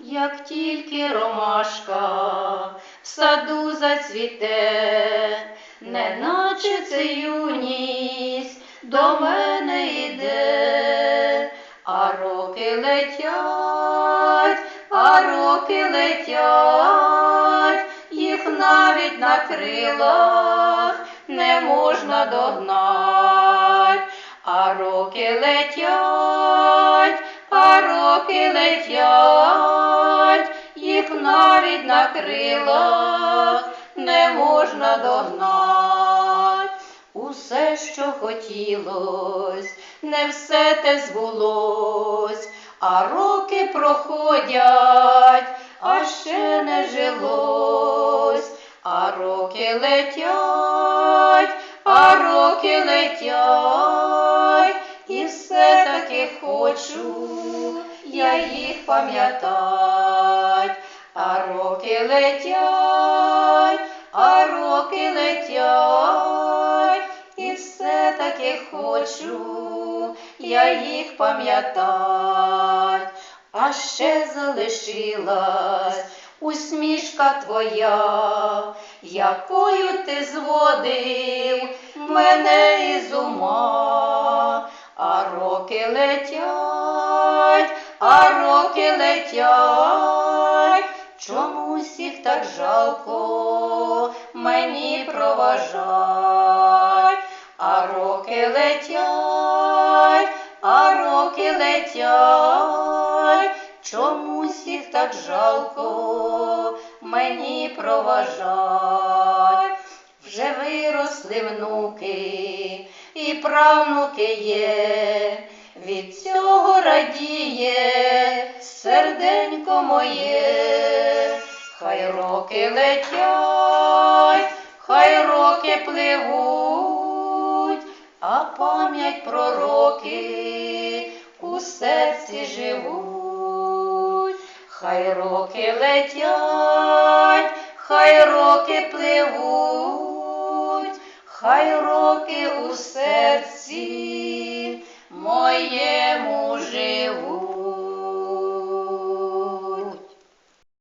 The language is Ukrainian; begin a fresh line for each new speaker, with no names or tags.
Як тільки ромашка в саду зацвіте, неначе це юність до мене йде, а роки летять, а роки летять, їх навіть на крилах не можна догнать, а роки летять, а роки летять, навіть на крилах не можна догнать. Усе, що хотілось, не все те збулось, а роки проходять, а ще не жилось, а роки летять, а роки летять, і все таки хочу я їх пам'ятать, а роки летять, а роки летять, і все таки хочу я їх пам'ятать, а ще залишилась усмішка твоя, якою ти зводив мене із ума, а роки летять, а роки летять, їх так жалко мені проважать, а роки летять, а роки летять, чомусь їх так жалко мені проважать. Вже виросли внуки і правнуки є, від цього радіє серденько моє, Хай роки летять, хай роки пливуть, а пам'ять про роки у серці живуть, хай роки летять, хай роки пливуть, хай роки у серці моєму живуть.